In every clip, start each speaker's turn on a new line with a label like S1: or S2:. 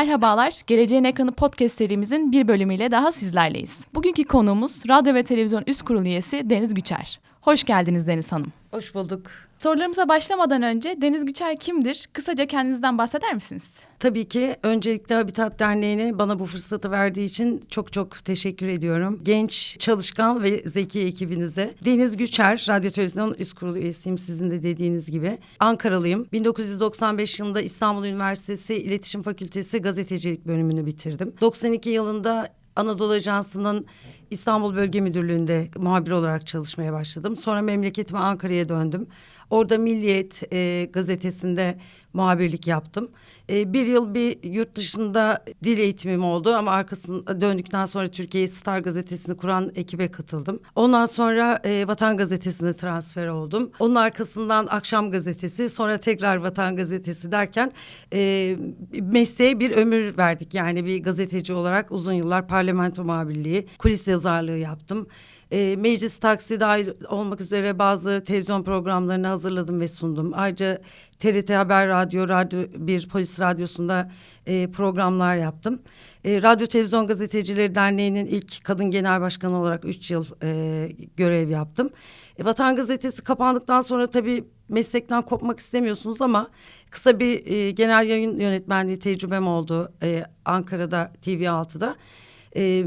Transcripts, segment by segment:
S1: Merhabalar, Geleceğin Ekranı podcast serimizin bir bölümüyle daha sizlerleyiz. Bugünkü konuğumuz Radyo ve Televizyon Üst Kurulu üyesi Deniz Güçer. Hoş geldiniz Deniz Hanım.
S2: Hoş bulduk.
S1: Sorularımıza başlamadan önce Deniz Güçer kimdir? Kısaca kendinizden bahseder misiniz?
S2: Tabii ki öncelikle Habitat Derneği'ne bana bu fırsatı verdiği için çok çok teşekkür ediyorum. Genç, çalışkan ve zeki ekibinize. Deniz Güçer, Radyo Televizyon Üst Kurulu üyesiyim sizin de dediğiniz gibi. Ankaralıyım. 1995 yılında İstanbul Üniversitesi İletişim Fakültesi Gazetecilik bölümünü bitirdim. 92 yılında Anadolu Ajansı'nın İstanbul Bölge Müdürlüğü'nde muhabir olarak çalışmaya başladım. Sonra memleketime Ankara'ya döndüm. Orada Milliyet e, gazetesinde muhabirlik yaptım. E, bir yıl bir yurt dışında dil eğitimim oldu ama arkasında döndükten sonra Türkiye Star gazetesini kuran ekibe katıldım. Ondan sonra e, Vatan gazetesine transfer oldum. Onun arkasından Akşam gazetesi sonra tekrar Vatan gazetesi derken e, mesleğe bir ömür verdik. Yani bir gazeteci olarak uzun yıllar parlamento muhabirliği, kulis yazarlığı yaptım. E, meclis taksi dahil olmak üzere bazı televizyon programlarını hazırladım ve sundum. Ayrıca TRT Haber Radyo, Radyo bir Polis Radyosu'nda e, programlar yaptım. E, Radyo Televizyon Gazetecileri Derneği'nin ilk kadın genel başkanı olarak üç yıl e, görev yaptım. E, Vatan Gazetesi kapandıktan sonra tabii meslekten kopmak istemiyorsunuz ama kısa bir e, genel yayın yönetmenliği tecrübem oldu e, Ankara'da TV6'da. E,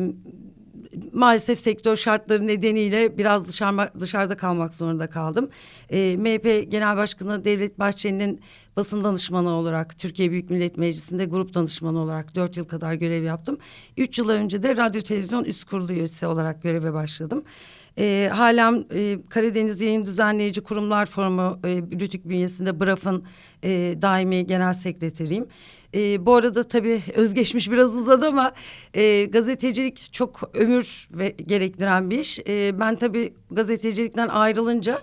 S2: maalesef sektör şartları nedeniyle biraz dışarı, dışarıda kalmak zorunda kaldım. E, MHP Genel Başkanı Devlet Bahçeli'nin basın danışmanı olarak Türkiye Büyük Millet Meclisi'nde grup danışmanı olarak dört yıl kadar görev yaptım. Üç yıl önce de Radyo Televizyon Üst Kurulu üyesi olarak göreve başladım. E, halen e, Karadeniz Yayın Düzenleyici Kurumlar Forumu e, Rütük bünyesinde BRAF'ın e, daimi genel sekreteriyim. E, bu arada tabii özgeçmiş biraz uzadı ama e, gazetecilik çok ömür ve gerektiren bir iş. E, ben tabii gazetecilikten ayrılınca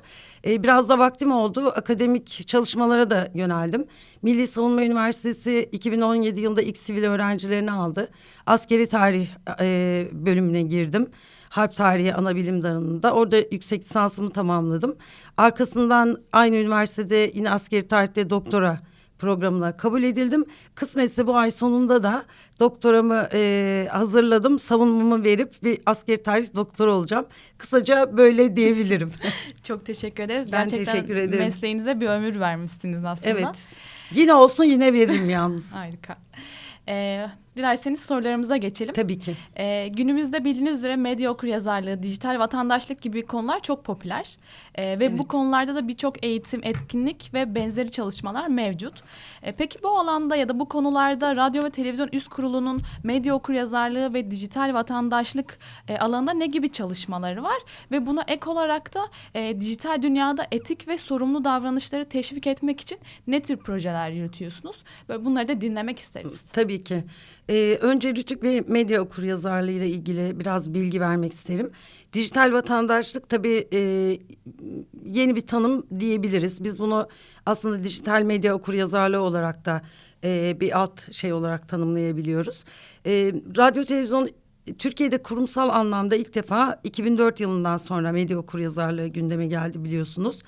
S2: e, biraz da vaktim oldu. Akademik çalışmalara da yöneldim. Milli Savunma Üniversitesi 2017 yılında ilk sivil öğrencilerini aldı. Askeri tarih e, bölümüne girdim. Harp Tarihi Anabilim Dalında. Orada yüksek lisansımı tamamladım. Arkasından aynı üniversitede yine askeri tarihte doktora programına kabul edildim. Kısmetse bu ay sonunda da doktoramı e, hazırladım. Savunmamı verip bir askeri tarih doktoru olacağım. Kısaca böyle diyebilirim.
S1: Çok teşekkür ederiz.
S2: Ben
S1: Gerçekten
S2: teşekkür ederim.
S1: mesleğinize bir ömür vermişsiniz aslında.
S2: evet. Yine olsun yine veririm yalnız.
S1: Harika. Ee, dilerseniz sorularımıza geçelim.
S2: Tabii ki.
S1: Ee, günümüzde bildiğiniz üzere medya okuryazarlığı, dijital vatandaşlık gibi konular çok popüler. Ee, ve
S2: Evet.
S1: bu konularda da birçok eğitim, etkinlik ve benzeri çalışmalar mevcut. Ee, peki bu alanda ya da bu konularda Radyo ve Televizyon Üst Kurulu'nun medya okuryazarlığı ve dijital vatandaşlık e, alanında ne gibi çalışmaları var? Ve buna ek olarak da e, dijital dünyada etik ve sorumlu davranışları teşvik etmek için ne tür projeler yürütüyorsunuz? Ve bunları da dinlemek isteriz.
S2: Tabii ki. Ee, önce Rütük ve medya okuryazarlığı ile ilgili biraz bilgi vermek isterim. Dijital vatandaşlık tabii e, yeni bir tanım diyebiliriz. Biz bunu aslında dijital medya okuryazarlığı olarak da e, bir alt şey olarak tanımlayabiliyoruz. E, radyo televizyon Türkiye'de kurumsal anlamda ilk defa 2004 yılından sonra medya okuryazarlığı gündeme geldi biliyorsunuz.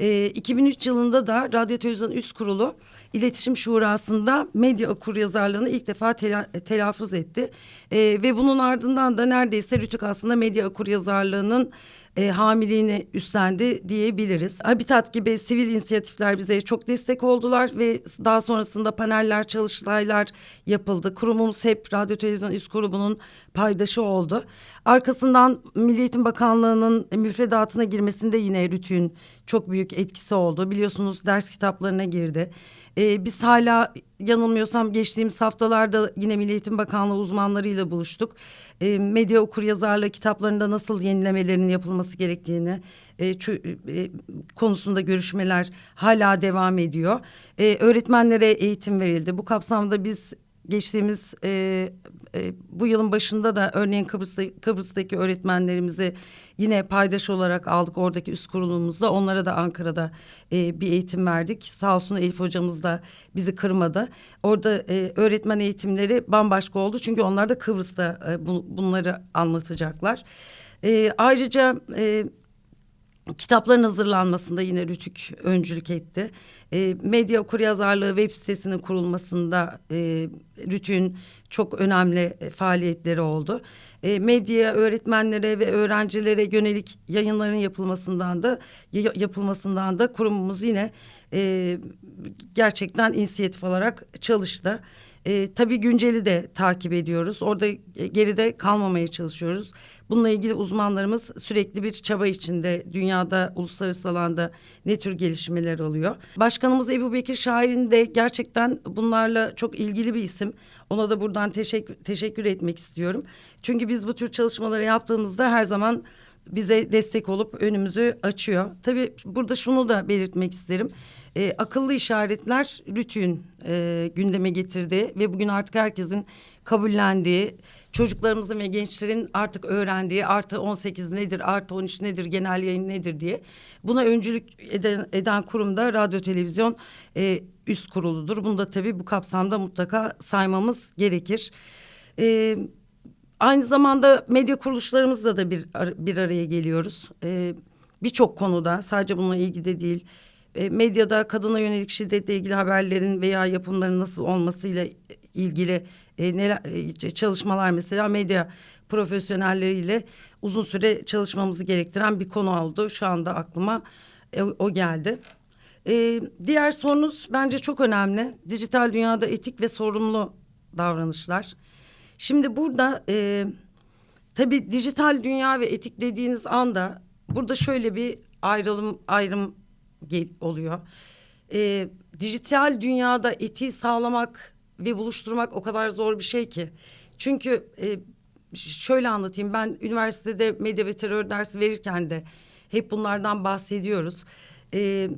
S2: E, 2003 yılında da Radyo Televizyon Üst Kurulu İletişim Şurası'nda medya okuryazarlığını ilk defa tela- telaffuz etti. E, ve bunun ardından da neredeyse Rütük aslında medya okuryazarlığının e, hamiliğini üstlendi diyebiliriz. Habitat gibi sivil inisiyatifler bize çok destek oldular ve daha sonrasında paneller, çalıştaylar yapıldı. Kurumumuz hep Radyo Televizyon Üst Kurulu'nun paydaşı oldu. Arkasından Milli Eğitim Bakanlığı'nın müfredatına girmesinde yine Rütük'ün çok büyük etkisi oldu. Biliyorsunuz ders kitaplarına girdi. Ee, biz hala yanılmıyorsam geçtiğimiz haftalarda yine Milli Eğitim Bakanlığı uzmanlarıyla buluştuk. Ee, medya okuryazarlığı kitaplarında nasıl yenilemelerinin yapılması gerektiğini e, çü- e, konusunda görüşmeler hala devam ediyor. Ee, öğretmenlere eğitim verildi. Bu kapsamda biz geçtiğimiz e, e, bu yılın başında da örneğin Kıbrıs'ta, Kıbrıs'taki öğretmenlerimizi yine paydaş olarak aldık oradaki üst kurulumuzda. Onlara da Ankara'da e, bir eğitim verdik. Sağ olsun Elif hocamız da bizi kırmadı. Orada e, öğretmen eğitimleri bambaşka oldu. Çünkü onlar da Kıbrıs'ta e, bu- bunları anlatacaklar. E, ayrıca... E, Kitapların hazırlanmasında yine Rütük öncülük etti. E, medya okuryazarlığı web sitesinin kurulmasında e, Rütük'ün çok önemli e, faaliyetleri oldu. E, medya öğretmenlere ve öğrencilere yönelik yayınların yapılmasından da ya- yapılmasından da kurumumuz yine e, gerçekten inisiyatif olarak çalıştı. E, tabii günceli de takip ediyoruz. Orada e, geride kalmamaya çalışıyoruz. Bununla ilgili uzmanlarımız sürekli bir çaba içinde dünyada uluslararası alanda ne tür gelişmeler oluyor. Başkanımız Ebu Bekir Şair'in de gerçekten bunlarla çok ilgili bir isim. Ona da buradan teşekkür, teşekkür etmek istiyorum. Çünkü biz bu tür çalışmaları yaptığımızda her zaman bize destek olup önümüzü açıyor. Tabii burada şunu da belirtmek isterim. Ee, akıllı işaretler Rütü'nün e, gündeme getirdiği ve bugün artık herkesin kabullendiği, çocuklarımızın ve gençlerin artık öğrendiği artı 18 nedir, artı 13 nedir, genel yayın nedir diye. Buna öncülük eden, eden kurum da radyo televizyon e, üst kuruludur. Bunu da tabii bu kapsamda mutlaka saymamız gerekir. E, Aynı zamanda medya kuruluşlarımızla da bir bir araya geliyoruz. Ee, Birçok konuda sadece bununla ilgili de değil. e, medyada kadına yönelik şiddetle ilgili haberlerin veya yapımların nasıl olmasıyla ilgili e, neler, e, çalışmalar mesela medya profesyonelleriyle uzun süre çalışmamızı gerektiren bir konu oldu. Şu anda aklıma e, o geldi. Ee, diğer sorunuz bence çok önemli. Dijital dünyada etik ve sorumlu davranışlar. Şimdi burada e, tabii dijital dünya ve etik dediğiniz anda burada şöyle bir ayrılım ayrım gel- oluyor. E, dijital dünyada etiği sağlamak ve buluşturmak o kadar zor bir şey ki. Çünkü e, şöyle anlatayım ben üniversitede medya ve terör dersi verirken de hep bunlardan bahsediyoruz. E,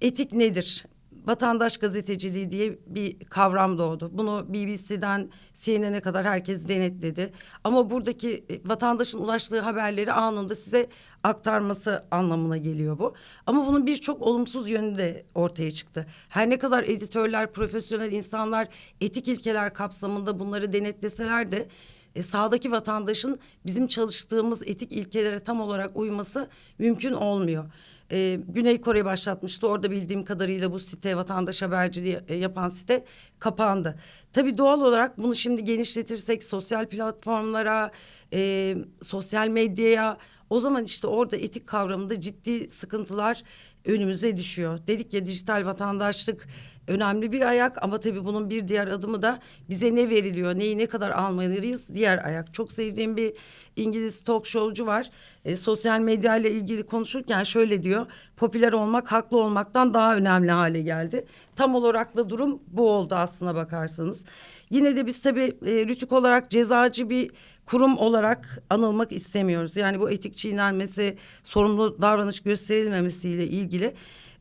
S2: etik nedir? Vatandaş gazeteciliği diye bir kavram doğdu. Bunu BBC'den CNN'e kadar herkes denetledi. Ama buradaki e, vatandaşın ulaştığı haberleri anında size aktarması anlamına geliyor bu. Ama bunun birçok olumsuz yönü de ortaya çıktı. Her ne kadar editörler, profesyonel insanlar etik ilkeler kapsamında bunları denetleseler de e, sahadaki vatandaşın bizim çalıştığımız etik ilkelere tam olarak uyması mümkün olmuyor. E, Güney Kore başlatmıştı. Orada bildiğim kadarıyla bu site vatandaş haberciliği e, yapan site kapandı. Tabii doğal olarak bunu şimdi genişletirsek sosyal platformlara, e, sosyal medyaya o zaman işte orada etik kavramında ciddi sıkıntılar önümüze düşüyor. Dedik ya dijital vatandaşlık önemli bir ayak ama tabii bunun bir diğer adımı da bize ne veriliyor, neyi ne kadar almalıyız diğer ayak. Çok sevdiğim bir İngiliz talk showcu var. E, sosyal medya ile ilgili konuşurken şöyle diyor. Popüler olmak haklı olmaktan daha önemli hale geldi. Tam olarak da durum bu oldu aslına bakarsanız. Yine de biz tabii e, Rütük olarak cezacı bir kurum olarak anılmak istemiyoruz. Yani bu etik çiğnenmesi, sorumlu davranış gösterilmemesiyle ilgili.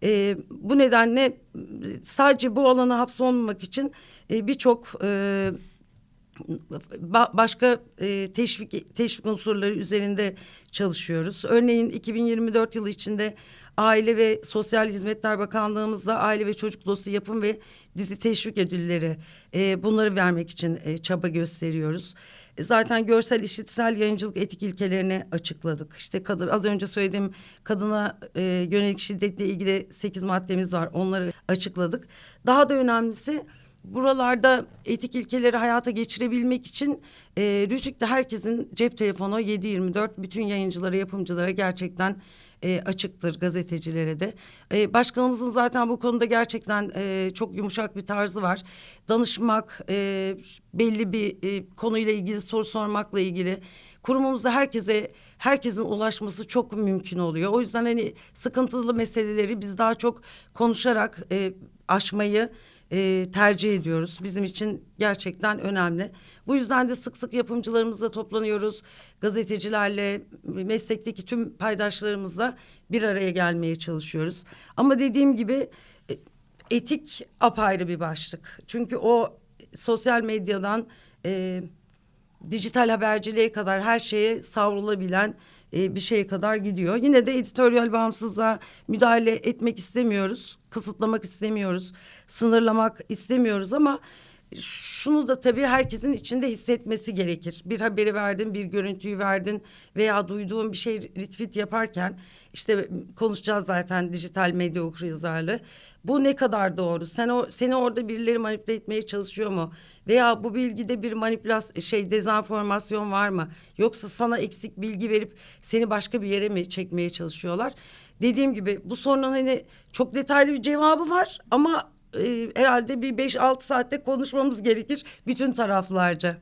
S2: E, bu nedenle e, sadece bu alana hapsolmamak için e, birçok e, ba- başka e, teşvik teşvik unsurları üzerinde çalışıyoruz. Örneğin 2024 yılı içinde Aile ve Sosyal Hizmetler Bakanlığımızda aile ve çocuk dostu yapım ve dizi teşvik ödülleri e, bunları vermek için e, çaba gösteriyoruz. Zaten görsel işitsel yayıncılık etik ilkelerini açıkladık. İşte kadın az önce söylediğim kadına e, yönelik şiddetle ilgili sekiz maddemiz var. Onları açıkladık. Daha da önemlisi buralarda etik ilkeleri hayata geçirebilmek için e, Rütük'te herkesin cep telefonu 7-24 bütün yayıncılara, yapımcılara gerçekten e, açıktır gazetecilere de. E, başkanımızın zaten bu konuda gerçekten e, çok yumuşak bir tarzı var. Danışmak, e, belli bir e, konuyla ilgili soru sormakla ilgili kurumumuzda herkese herkesin ulaşması çok mümkün oluyor. O yüzden hani sıkıntılı meseleleri biz daha çok konuşarak e, aşmayı e, tercih ediyoruz. Bizim için gerçekten önemli. Bu yüzden de sık sık yapımcılarımızla toplanıyoruz. Gazetecilerle, meslekteki tüm paydaşlarımızla bir araya gelmeye çalışıyoruz. Ama dediğim gibi e, etik apayrı bir başlık. Çünkü o sosyal medyadan e, dijital haberciliğe kadar her şeye savrulabilen e, bir şeye kadar gidiyor. Yine de editoryal bağımsızlığa müdahale etmek istemiyoruz, kısıtlamak istemiyoruz, sınırlamak istemiyoruz ama şunu da tabii herkesin içinde hissetmesi gerekir. Bir haberi verdin, bir görüntüyü verdin veya duyduğun bir şey retweet yaparken işte konuşacağız zaten dijital medya okuryazarlığı. Bu ne kadar doğru? Sen o seni orada birileri manipüle etmeye çalışıyor mu? Veya bu bilgide bir manipülasyon şey dezenformasyon var mı? Yoksa sana eksik bilgi verip seni başka bir yere mi çekmeye çalışıyorlar? Dediğim gibi bu sorunun hani çok detaylı bir cevabı var ama e, herhalde bir 5-6 saatte konuşmamız gerekir bütün taraflarca.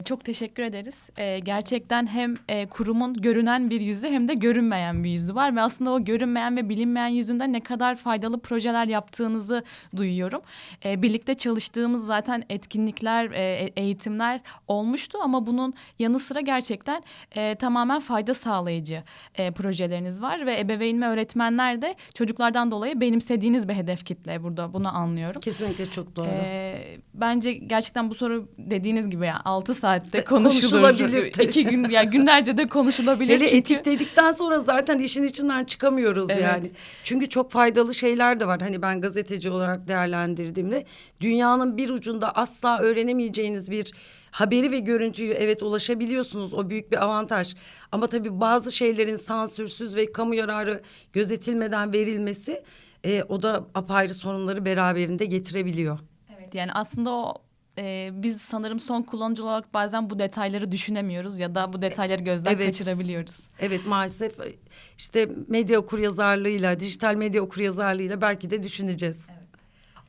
S1: Ee, Çok teşekkür ederiz. Ee, gerçekten hem e, kurumun görünen bir yüzü hem de görünmeyen bir yüzü var ve aslında o görünmeyen ve bilinmeyen yüzünden ne kadar faydalı projeler yaptığınızı duyuyorum. Ee, birlikte çalıştığımız zaten etkinlikler, e, eğitimler olmuştu ama bunun yanı sıra gerçekten e, tamamen fayda sağlayıcı e, projeleriniz var ve ebeveyn ve öğretmenler de çocuklardan dolayı benimsediğiniz bir hedef kitle burada bunu anlıyorum.
S2: Kesinlikle çok doğru.
S1: Ee, bence gerçekten bu soru dediğiniz gibi ya 6 saatte konuşulur.
S2: konuşulabilir tabii.
S1: İki gün ya günlerce de konuşulabilir.
S2: Hele
S1: çünkü...
S2: etikledikten sonra zaten işin içinden çıkamıyoruz
S1: Evet.
S2: yani. Çünkü çok faydalı şeyler de var. Hani ben gazeteci olarak değerlendirdiğimde dünyanın bir ucunda asla öğrenemeyeceğiniz bir haberi ve görüntüyü evet ulaşabiliyorsunuz. O büyük bir avantaj. Ama tabii bazı şeylerin sansürsüz ve kamu yararı gözetilmeden verilmesi e, o da apayrı sorunları beraberinde getirebiliyor.
S1: Evet yani aslında o e, biz sanırım son kullanıcı olarak bazen bu detayları düşünemiyoruz ya da bu detayları gözden
S2: Evet.
S1: kaçırabiliyoruz.
S2: Evet maalesef e, işte medya okuryazarlığıyla, dijital medya okuryazarlığıyla belki de düşüneceğiz.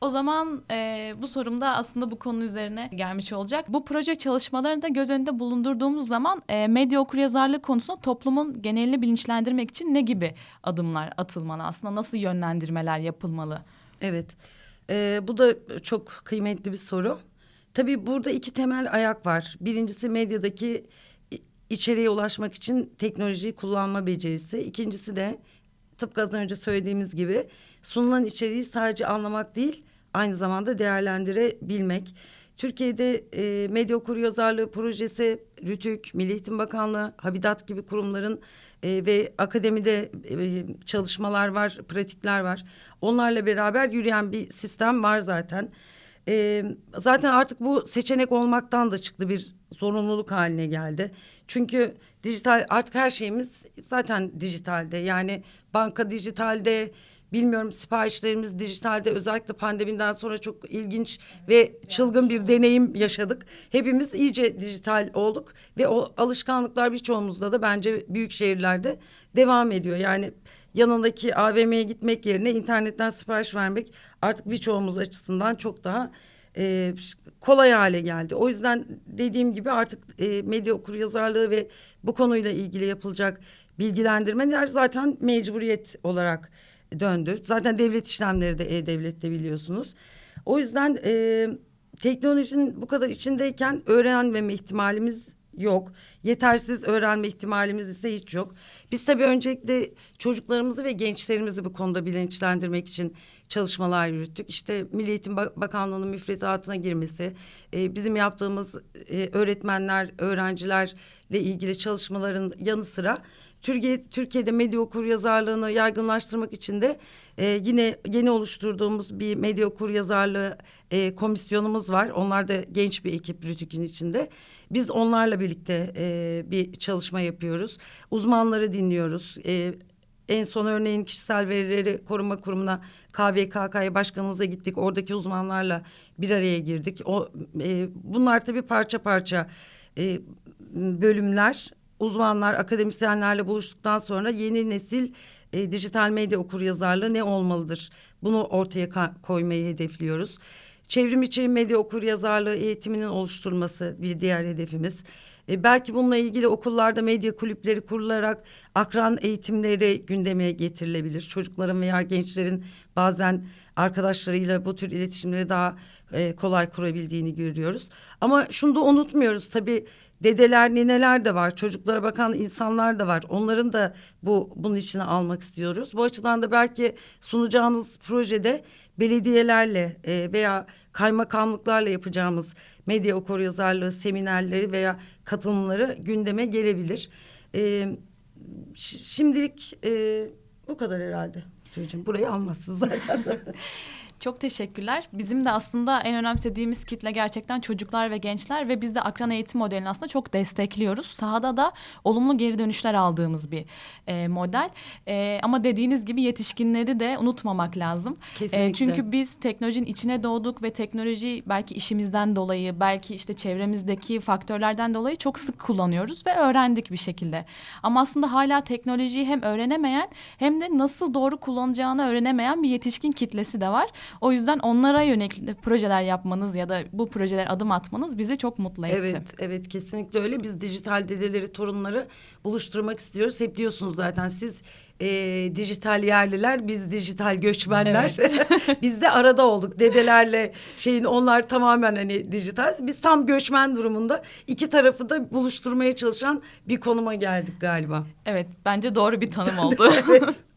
S1: O zaman e, bu sorum da aslında bu konu üzerine gelmiş olacak. Bu proje çalışmalarını da göz önünde bulundurduğumuz zaman e, medya okuryazarlığı konusunda toplumun genelini bilinçlendirmek için ne gibi adımlar atılmalı? Aslında nasıl yönlendirmeler yapılmalı?
S2: Evet. Ee, bu da çok kıymetli bir soru. Tabii burada iki temel ayak var. Birincisi medyadaki i- içeriğe ulaşmak için teknolojiyi kullanma becerisi. İkincisi de tıpkı az önce söylediğimiz gibi sunulan içeriği sadece anlamak değil, aynı zamanda değerlendirebilmek. Türkiye'de e, medya okuryazarlığı projesi, RÜTÜK, Milli Eğitim Bakanlığı, Habitat gibi kurumların e, ve akademide e, çalışmalar var, pratikler var. Onlarla beraber yürüyen bir sistem var zaten. E, zaten artık bu seçenek olmaktan da çıktı bir zorunluluk haline geldi. Çünkü dijital artık her şeyimiz zaten dijitalde. Yani banka dijitalde, bilmiyorum siparişlerimiz dijitalde. Özellikle pandemiden sonra çok ilginç ve çılgın bir deneyim yaşadık. Hepimiz iyice dijital olduk ve o alışkanlıklar birçoğumuzda da bence büyük şehirlerde devam ediyor. Yani yanındaki AVM'ye gitmek yerine internetten sipariş vermek artık birçoğumuz açısından çok daha e, kolay hale geldi. O yüzden dediğim gibi artık e, medya okuryazarlığı ve bu konuyla ilgili yapılacak bilgilendirmeler zaten mecburiyet olarak döndü. Zaten devlet işlemleri de e-devlette biliyorsunuz. O yüzden e, teknolojinin bu kadar içindeyken öğrenmeme ihtimalimiz yok. Yetersiz öğrenme ihtimalimiz ise hiç yok. Biz tabii öncelikle çocuklarımızı ve gençlerimizi bu konuda bilinçlendirmek için çalışmalar yürüttük. İşte Milli Eğitim Bak- Bakanlığı'nın müfredatına girmesi, e, bizim yaptığımız e, öğretmenler, öğrencilerle ilgili çalışmaların yanı sıra Türkiye Türkiye'de medya okuryazarlığını yaygınlaştırmak için de e, yine yeni oluşturduğumuz bir medya okuryazarlığı e, komisyonumuz var. Onlar da genç bir ekip Rütük'ün içinde. Biz onlarla birlikte e, bir çalışma yapıyoruz. Uzmanları dinliyoruz. E, en son örneğin kişisel verileri koruma kurumuna KVKK'ya başkanımıza gittik. Oradaki uzmanlarla bir araya girdik. O e, bunlar tabii parça parça e, bölümler. Uzmanlar, akademisyenlerle buluştuktan sonra yeni nesil e, dijital medya okuryazarlığı ne olmalıdır? Bunu ortaya koymayı hedefliyoruz. Çevrim içi medya okuryazarlığı eğitiminin oluşturulması bir diğer hedefimiz. E, belki bununla ilgili okullarda medya kulüpleri kurularak akran eğitimleri gündeme getirilebilir. Çocukların veya gençlerin bazen arkadaşlarıyla bu tür iletişimleri daha e, kolay kurabildiğini görüyoruz. Ama şunu da unutmuyoruz tabii dedeler, nineler de var. Çocuklara bakan insanlar da var. Onların da bu bunun içine almak istiyoruz. Bu açıdan da belki sunacağımız projede belediyelerle e, veya kaymakamlıklarla yapacağımız medya okuryazarlığı seminerleri veya katılımları gündeme gelebilir. E, şimdilik e, bu kadar herhalde söyleyeceğim. Burayı almazsın zaten.
S1: Çok teşekkürler. Bizim de aslında en önemsediğimiz kitle gerçekten çocuklar ve gençler ve biz de akran eğitim modelini aslında çok destekliyoruz. Sahada da olumlu geri dönüşler aldığımız bir e, model. E, ama dediğiniz gibi yetişkinleri de unutmamak lazım.
S2: Kesinlikle.
S1: E, çünkü biz teknolojinin içine doğduk ve teknoloji belki işimizden dolayı, belki işte çevremizdeki faktörlerden dolayı çok sık kullanıyoruz ve öğrendik bir şekilde. Ama aslında hala teknolojiyi hem öğrenemeyen hem de nasıl doğru kullanacağını öğrenemeyen bir yetişkin kitlesi de var. O yüzden onlara yönelik projeler yapmanız ya da bu projeler adım atmanız bizi çok mutlu etti.
S2: Evet, evet kesinlikle öyle. Biz dijital dedeleri, torunları buluşturmak istiyoruz. Hep diyorsunuz zaten siz e, dijital yerliler, biz dijital göçmenler. biz de arada olduk dedelerle şeyin onlar tamamen hani dijital. Biz tam göçmen durumunda iki tarafı da buluşturmaya çalışan bir konuma geldik galiba.
S1: Evet, bence doğru bir tanım oldu.
S2: evet.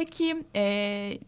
S1: Peki e,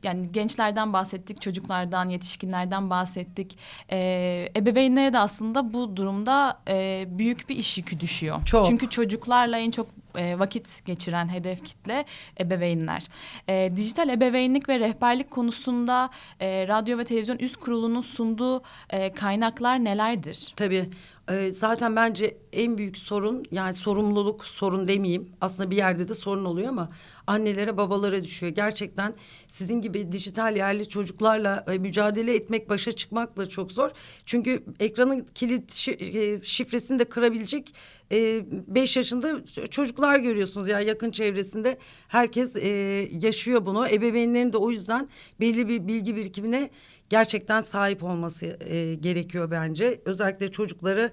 S1: yani gençlerden bahsettik, çocuklardan, yetişkinlerden bahsettik. Ee, ebeveynlere de aslında bu durumda e, büyük bir iş yükü düşüyor.
S2: Çok.
S1: Çünkü çocuklarla en çok e, vakit geçiren hedef kitle ebeveynler. E, dijital ebeveynlik ve rehberlik konusunda e, radyo ve televizyon üst kurulunun sunduğu e, kaynaklar nelerdir?
S2: Tabii. Ee, zaten bence en büyük sorun yani sorumluluk sorun demeyeyim. Aslında bir yerde de sorun oluyor ama annelere babalara düşüyor. Gerçekten sizin gibi dijital yerli çocuklarla e, mücadele etmek başa çıkmak da çok zor. Çünkü ekranın kilit e, şifresini de kırabilecek e, beş yaşında çocuklar görüyorsunuz. Yani yakın çevresinde herkes e, yaşıyor bunu. Ebeveynlerin de o yüzden belli bir bilgi birikimine gerçekten sahip olması e, gerekiyor bence. Özellikle çocukları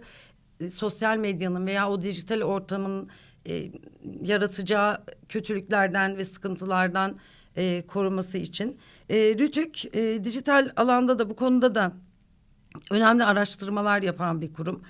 S2: e, sosyal medyanın veya o dijital ortamın e, yaratacağı kötülüklerden ve sıkıntılardan e, koruması için. E, Rütük e, dijital alanda da bu konuda da önemli araştırmalar yapan bir kurum.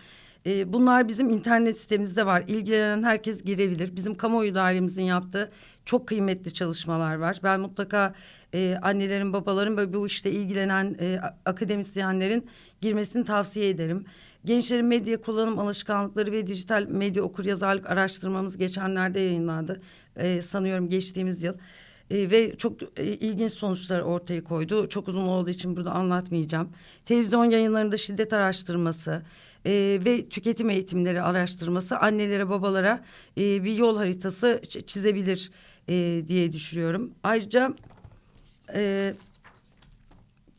S2: E, bunlar bizim internet sitemizde var. İlgilenen herkes girebilir. Bizim kamuoyu dairemizin yaptığı çok kıymetli çalışmalar var. Ben mutlaka e, annelerin, babaların ve bu işte ilgilenen e, akademisyenlerin girmesini tavsiye ederim. Gençlerin medya kullanım alışkanlıkları ve dijital medya okuryazarlık araştırmamız geçenlerde yayınlandı. E, sanıyorum geçtiğimiz yıl. E, ve çok e, ilginç sonuçlar ortaya koydu. Çok uzun olduğu için burada anlatmayacağım. Televizyon yayınlarında şiddet araştırması e, ve tüketim eğitimleri araştırması annelere babalara e, bir yol haritası çizebilir e, diye düşünüyorum. Ayrıca e,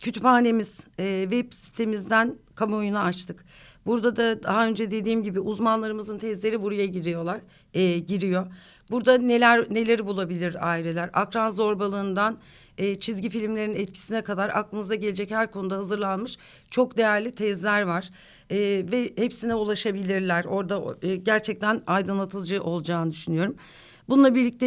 S2: kütüphanemiz e, web sitemizden kamuoyuna açtık. Burada da daha önce dediğim gibi uzmanlarımızın tezleri buraya giriyorlar, e, giriyor. Burada neler neleri bulabilir aileler? Akran zorbalığından e, çizgi filmlerin etkisine kadar aklınıza gelecek her konuda hazırlanmış çok değerli tezler var. E, ve hepsine ulaşabilirler. Orada e, gerçekten aydınlatıcı olacağını düşünüyorum. Bununla birlikte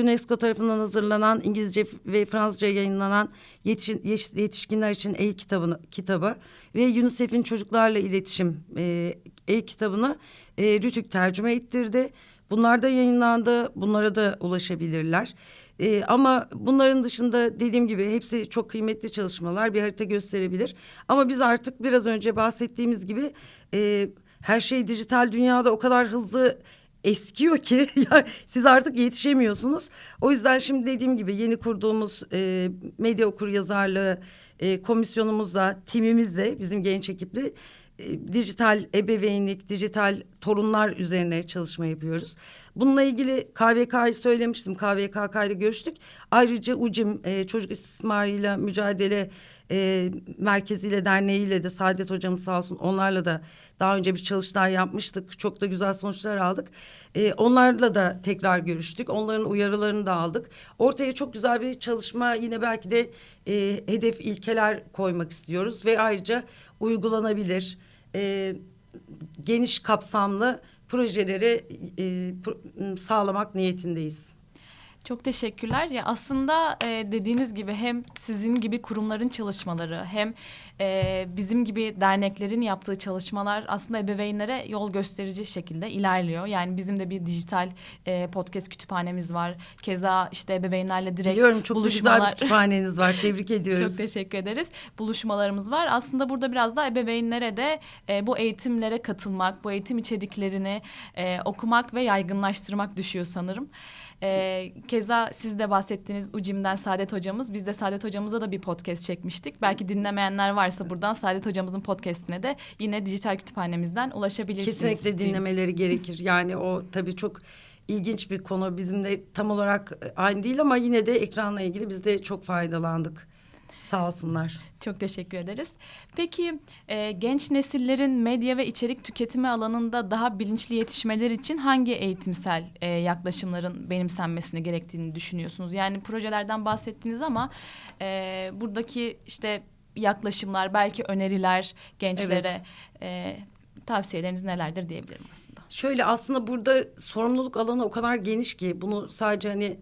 S2: UNESCO tarafından hazırlanan İngilizce ve Fransızca yayınlanan yetişin, yetişkinler için el kitabını kitabı ve UNICEF'in çocuklarla iletişim e, el kitabını e, Rütük tercüme ettirdi. Bunlar da yayınlandı. Bunlara da ulaşabilirler. E, ama bunların dışında dediğim gibi hepsi çok kıymetli çalışmalar. Bir harita gösterebilir. Ama biz artık biraz önce bahsettiğimiz gibi e, her şey dijital dünyada o kadar hızlı eskiyor ki siz artık yetişemiyorsunuz. O yüzden şimdi dediğim gibi yeni kurduğumuz e, medya okur yazarlığı e, komisyonumuzla, timimizle bizim genç ekiple e, dijital ebeveynlik, dijital torunlar üzerine çalışma yapıyoruz. Bununla ilgili KVK'yı söylemiştim. KVKK ile görüştük. Ayrıca UCİM e, Çocuk İstismarıyla Mücadele e, Merkeziyle Derneğiyle de Saadet Hocamız sağ olsun onlarla da daha önce bir çalıştay yapmıştık. Çok da güzel sonuçlar aldık. E, onlarla da tekrar görüştük. Onların uyarılarını da aldık. Ortaya çok güzel bir çalışma yine belki de e, hedef ilkeler koymak istiyoruz. Ve ayrıca uygulanabilir, e, geniş kapsamlı projeleri e, sağlamak niyetindeyiz.
S1: Çok teşekkürler. Ya aslında e, dediğiniz gibi hem sizin gibi kurumların çalışmaları hem e, bizim gibi derneklerin yaptığı çalışmalar aslında ebeveynlere yol gösterici şekilde ilerliyor. Yani bizim de bir dijital e, podcast kütüphanemiz var. Keza işte ebeveynlerle direkt
S2: Biliyorum çok da güzel
S1: buluşmalar.
S2: bir kütüphaneniz var. Tebrik ediyoruz.
S1: Çok teşekkür ederiz. Buluşmalarımız var. Aslında burada biraz da ebeveynlere de e, bu eğitimlere katılmak, bu eğitim içeriklerini e, okumak ve yaygınlaştırmak düşüyor sanırım. E, keza siz de bahsettiğiniz Ucim'den Saadet hocamız. Biz de Saadet hocamıza da bir podcast çekmiştik. Belki dinlemeyenler varsa buradan Saadet hocamızın podcastine de yine dijital kütüphanemizden ulaşabilirsiniz.
S2: Kesinlikle dinlemeleri gerekir. Yani o tabii çok ilginç bir konu. Bizim de tam olarak e, aynı değil ama yine de ekranla ilgili biz de çok faydalandık. Sağ olsunlar.
S1: Çok teşekkür ederiz. Peki e, genç nesillerin medya ve içerik tüketimi alanında daha bilinçli yetişmeler için hangi eğitimsel e, yaklaşımların benimsenmesini gerektiğini düşünüyorsunuz? Yani projelerden bahsettiniz ama e, buradaki işte yaklaşımlar, belki öneriler gençlere e, tavsiyeleriniz nelerdir diyebilirim aslında.
S2: Şöyle aslında burada sorumluluk alanı o kadar geniş ki bunu sadece hani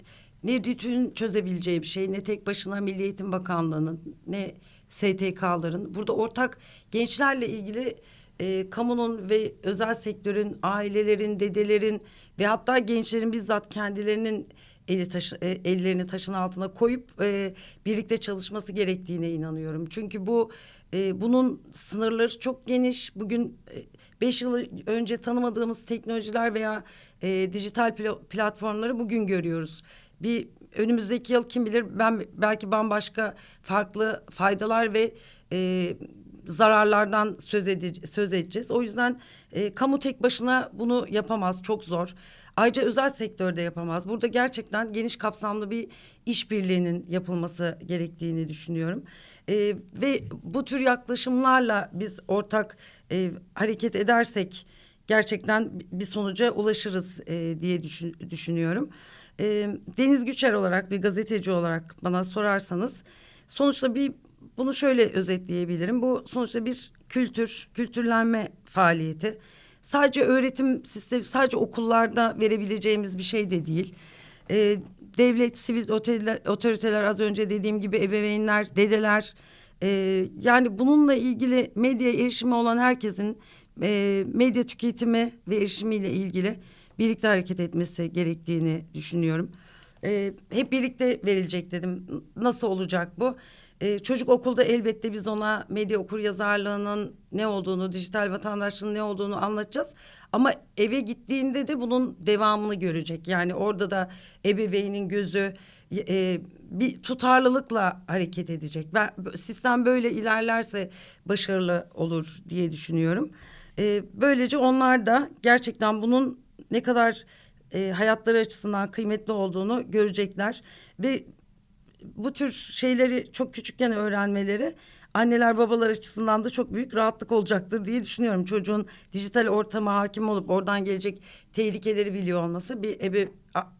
S2: ne DİTÜ'nün çözebileceği bir şey ne tek başına Milli Eğitim Bakanlığı'nın ne STK'ların burada ortak gençlerle ilgili e, kamunun ve özel sektörün ailelerin dedelerin ve hatta gençlerin bizzat kendilerinin eli taşı, e, ellerini taşın altına koyup e, birlikte çalışması gerektiğine inanıyorum. Çünkü bu e, bunun sınırları çok geniş. Bugün e, beş yıl önce tanımadığımız teknolojiler veya e, dijital pla- platformları bugün görüyoruz. Bir önümüzdeki yıl kim bilir ben belki bambaşka farklı faydalar ve e, zararlardan söz, ede- söz edeceğiz. O yüzden e, kamu tek başına bunu yapamaz. Çok zor. Ayrıca özel sektörde yapamaz. Burada gerçekten geniş kapsamlı bir işbirliğinin yapılması gerektiğini düşünüyorum. E, ve bu tür yaklaşımlarla biz ortak e, hareket edersek gerçekten bir sonuca ulaşırız e, diye düşün, düşünüyorum. E, Deniz Güçer olarak bir gazeteci olarak bana sorarsanız sonuçta bir bunu şöyle özetleyebilirim. Bu sonuçta bir kültür, kültürlenme faaliyeti. Sadece öğretim sistemi, sadece okullarda verebileceğimiz bir şey de değil. Ee, devlet, sivil otoriteler, otoriteler az önce dediğim gibi ebeveynler, dedeler... e, yani bununla ilgili medya erişimi olan herkesin e, medya tüketimi ve erişimiyle ilgili birlikte hareket etmesi gerektiğini düşünüyorum. E, hep birlikte verilecek dedim. Nasıl olacak bu? E, çocuk okulda elbette biz ona medya okur yazarlığının ne olduğunu, dijital vatandaşlığın ne olduğunu anlatacağız. Ama eve gittiğinde de bunun devamını görecek. Yani orada da ebeveynin gözü e, bir tutarlılıkla hareket edecek. Ben sistem böyle ilerlerse başarılı olur diye düşünüyorum. E, böylece onlar da gerçekten bunun ne kadar e, hayatları açısından kıymetli olduğunu görecekler ve bu tür şeyleri çok küçükken öğrenmeleri anneler babalar açısından da çok büyük rahatlık olacaktır diye düşünüyorum. Çocuğun dijital ortama hakim olup oradan gelecek tehlikeleri biliyor olması bir ebe,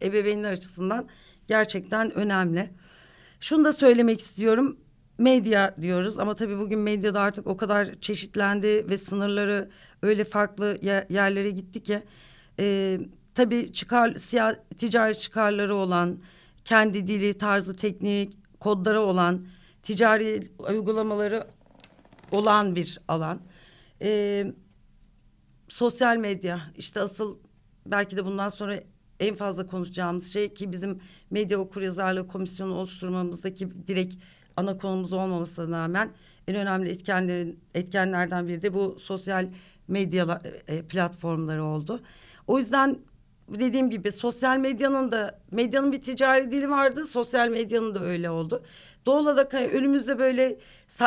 S2: ebeveynler açısından gerçekten önemli. Şunu da söylemek istiyorum. Medya diyoruz ama tabii bugün medyada artık o kadar çeşitlendi ve sınırları öyle farklı ye- yerlere gitti ki e, tabii çıkar siya, ticari çıkarları olan kendi dili, tarzı, teknik, kodları olan ticari uygulamaları olan bir alan. Ee, sosyal medya işte asıl belki de bundan sonra en fazla konuşacağımız şey ki bizim medya okuryazarlığı komisyonu oluşturmamızdaki direkt ana konumuz olmamasına rağmen en önemli etkenlerin etkenlerden biri de bu sosyal medya e, platformları oldu. O yüzden dediğim gibi sosyal medyanın da medyanın bir ticari dili vardı. Sosyal medyanın da öyle oldu. Doğal olarak hani önümüzde böyle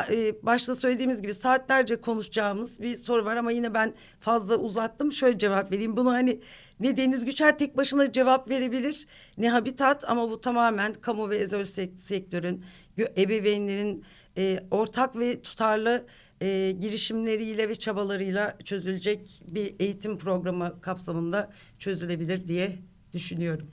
S2: e, başta söylediğimiz gibi saatlerce konuşacağımız bir soru var ama yine ben fazla uzattım. Şöyle cevap vereyim. Bunu hani ne Deniz Güçer tek başına cevap verebilir ne Habitat ama bu tamamen kamu ve özel sek- sektörün ebeveynlerin e, ortak ve tutarlı e, girişimleriyle ve çabalarıyla çözülecek bir eğitim programı kapsamında çözülebilir diye düşünüyorum.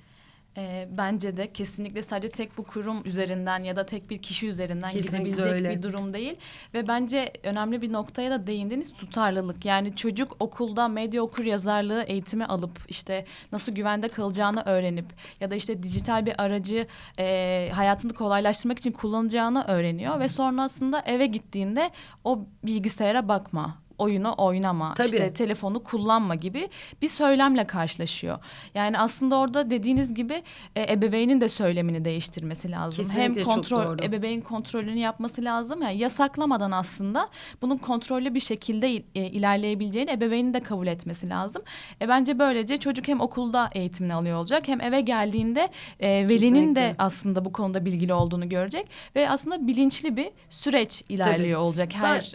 S1: E, bence de kesinlikle sadece tek bu kurum üzerinden ya da tek bir kişi üzerinden
S2: Kesinlikle
S1: gidebilecek
S2: öyle.
S1: bir durum değil. Ve bence önemli bir noktaya da değindiniz tutarlılık. Yani çocuk okulda medya okur yazarlığı eğitimi alıp işte nasıl güvende kalacağını öğrenip ya da işte dijital bir aracı e, hayatını kolaylaştırmak için kullanacağını öğreniyor. Ve sonrasında eve gittiğinde o bilgisayara bakma oyunu oynama,
S2: Tabii.
S1: işte telefonu kullanma gibi bir söylemle karşılaşıyor. Yani aslında orada dediğiniz gibi e, ebeveynin de söylemini değiştirmesi lazım.
S2: Kesinlikle
S1: Hem kontrol ebeveyn kontrolünü yapması lazım. Yani yasaklamadan aslında bunun kontrollü bir şekilde il- e, ilerleyebileceğini ebeveynin de kabul etmesi lazım. E, bence böylece çocuk hem okulda eğitimini alıyor olacak hem eve geldiğinde e, velinin de aslında bu konuda bilgili olduğunu görecek ve aslında bilinçli bir süreç ilerliyor olacak her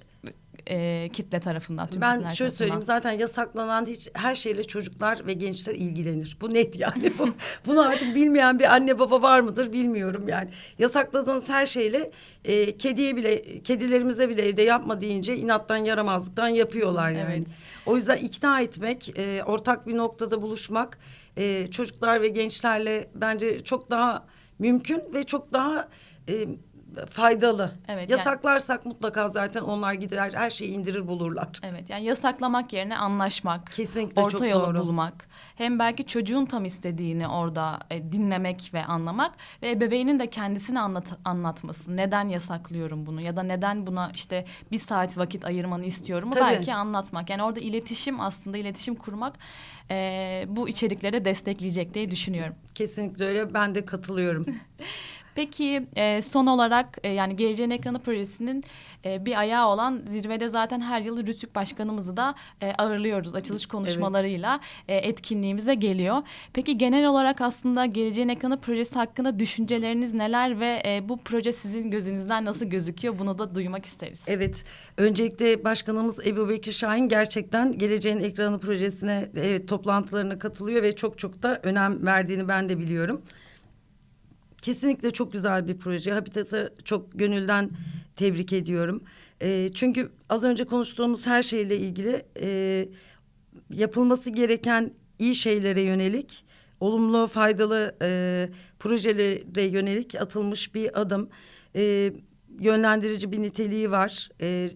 S1: e, kitle tarafından. Tüm
S2: Ben şöyle
S1: tarafından.
S2: söyleyeyim zaten yasaklanan hiç her şeyle çocuklar ve gençler ilgilenir. Bu net yani. Bu, bunu artık bilmeyen bir anne baba var mıdır bilmiyorum yani. Yasakladığınız her şeyle e, kediye bile kedilerimize bile evde yapma deyince inattan yaramazlıktan yapıyorlar yani.
S1: Evet.
S2: O yüzden ikna etmek, e, ortak bir noktada buluşmak e, çocuklar ve gençlerle bence çok daha mümkün ve çok daha e, faydalı.
S1: Evet, yani-
S2: Yasaklarsak mutlaka zaten onlar gider her şeyi indirir bulurlar.
S1: Evet yani yasaklamak yerine anlaşmak.
S2: Kesinlikle
S1: orta
S2: çok
S1: yolu
S2: doğru.
S1: bulmak. Hem belki çocuğun tam istediğini orada e, dinlemek ve anlamak ve ebeveynin de kendisini anlat anlatması. Neden yasaklıyorum bunu ya da neden buna işte bir saat vakit ayırmanı istiyorum
S2: Tabii.
S1: belki anlatmak. Yani orada iletişim aslında iletişim kurmak e, bu içeriklere destekleyecek diye düşünüyorum.
S2: Kesinlikle öyle. Ben de katılıyorum.
S1: Peki e, son olarak e, yani Geleceğin Ekranı projesinin e, bir ayağı olan zirvede zaten her yıl Rütük Başkanımızı da e, ağırlıyoruz. Açılış konuşmalarıyla e, etkinliğimize geliyor. Peki genel olarak aslında Geleceğin Ekranı projesi hakkında düşünceleriniz neler ve e, bu proje sizin gözünüzden nasıl gözüküyor? Bunu da duymak isteriz.
S2: Evet. Öncelikle başkanımız Ebu Bekir Şahin gerçekten Geleceğin Ekranı projesine evet, toplantılarına katılıyor ve çok çok da önem verdiğini ben de biliyorum. Kesinlikle çok güzel bir proje. Habitat'ı çok gönülden tebrik ediyorum. Ee, çünkü az önce konuştuğumuz her şeyle ilgili e, yapılması gereken iyi şeylere yönelik, olumlu, faydalı e, projelere yönelik atılmış bir adım. E, yönlendirici bir niteliği var. E,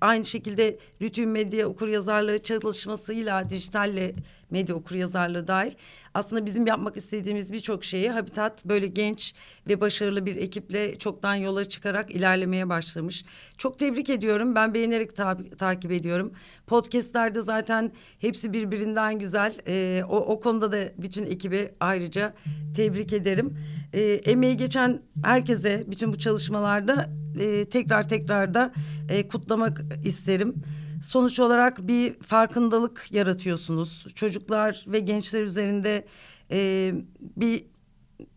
S2: aynı şekilde Rütün Medya okuryazarlığı çalışmasıyla dijitalle medya okuryazarlığı dahil aslında bizim yapmak istediğimiz birçok şeyi Habitat böyle genç ve başarılı bir ekiple çoktan yola çıkarak ilerlemeye başlamış. Çok tebrik ediyorum. Ben beğenerek ta- takip ediyorum. Podcastlerde zaten hepsi birbirinden güzel. Ee, o, o konuda da bütün ekibi ayrıca tebrik ederim. Ee, emeği geçen herkese bütün bu çalışmalarda e, tekrar tekrar da e, kutlamak isterim. Sonuç olarak bir farkındalık yaratıyorsunuz. Çocuklar ve gençler üzerinde e, bir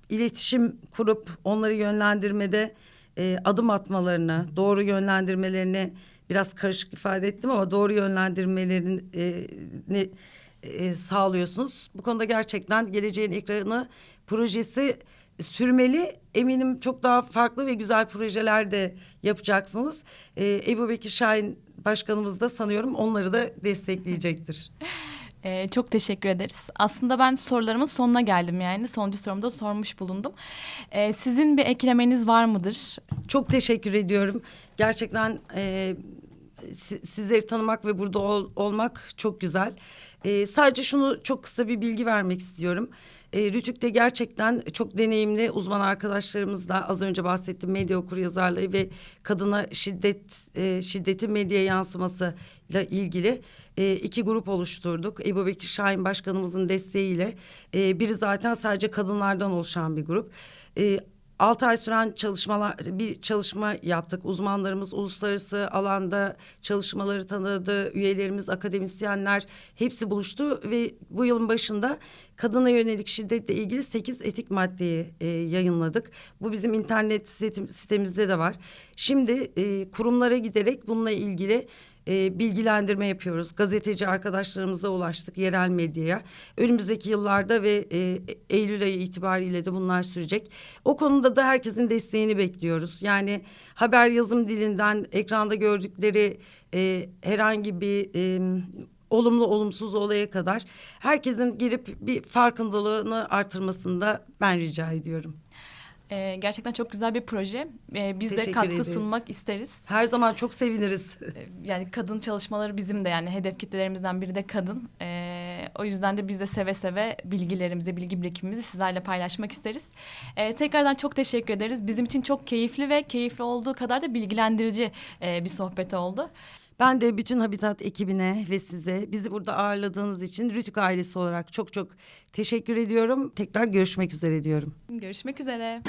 S2: iletişim kurup onları yönlendirmede e, adım atmalarını, doğru yönlendirmelerini biraz karışık ifade ettim ama doğru yönlendirmelerini e, e, sağlıyorsunuz. Bu konuda gerçekten geleceğin ekranı projesi sürmeli. Eminim çok daha farklı ve güzel projeler de yapacaksınız. E, Ebu Bekir Şahin başkanımız da sanıyorum onları da destekleyecektir.
S1: Ee, çok teşekkür ederiz. Aslında ben sorularımın sonuna geldim yani. Sonuncu sorumu da sormuş bulundum. Ee, sizin bir eklemeniz var mıdır?
S2: Çok teşekkür ediyorum. Gerçekten e, si- sizleri tanımak ve burada ol- olmak çok güzel. E, sadece şunu çok kısa bir bilgi vermek istiyorum. E, Rütük'te gerçekten çok deneyimli uzman arkadaşlarımız da az önce bahsettiğim medya okuryazarlığı ve kadına şiddet e, şiddeti medya yansımasıyla ilgili e, iki grup oluşturduk. Ebu Bekir Şahin Başkanımızın desteğiyle e, biri zaten sadece kadınlardan oluşan bir grup. E, Altı ay süren çalışmalar bir çalışma yaptık. Uzmanlarımız uluslararası alanda çalışmaları tanıdı. Üyelerimiz, akademisyenler hepsi buluştu ve bu yılın başında kadına yönelik şiddetle ilgili sekiz etik maddeyi e, yayınladık. Bu bizim internet sitem- sitemizde de var. Şimdi e, kurumlara giderek bununla ilgili e, bilgilendirme yapıyoruz. Gazeteci arkadaşlarımıza ulaştık, yerel medyaya. Önümüzdeki yıllarda ve e, Eylül ayı itibariyle de bunlar sürecek. O konuda da herkesin desteğini bekliyoruz. Yani haber yazım dilinden ekranda gördükleri e, herhangi bir e, olumlu olumsuz olaya kadar herkesin girip bir farkındalığını artırmasında ben rica ediyorum.
S1: Ee, gerçekten çok güzel bir proje. Ee, biz de
S2: Teşekkür
S1: katkı
S2: ederiz.
S1: sunmak isteriz.
S2: Her zaman çok seviniriz.
S1: Ee, Yani kadın çalışmaları bizim de yani hedef kitlelerimizden biri de kadın. Ee, o yüzden de biz de seve seve bilgilerimizi, bilgi birikimimizi sizlerle paylaşmak isteriz. Ee, tekrardan çok teşekkür ederiz. Bizim için çok keyifli ve keyifli olduğu kadar da bilgilendirici e, bir sohbet oldu.
S2: Ben de bütün Habitat ekibine ve size bizi burada ağırladığınız için Rütük ailesi olarak çok çok teşekkür ediyorum. Tekrar görüşmek üzere diyorum.
S1: Görüşmek üzere.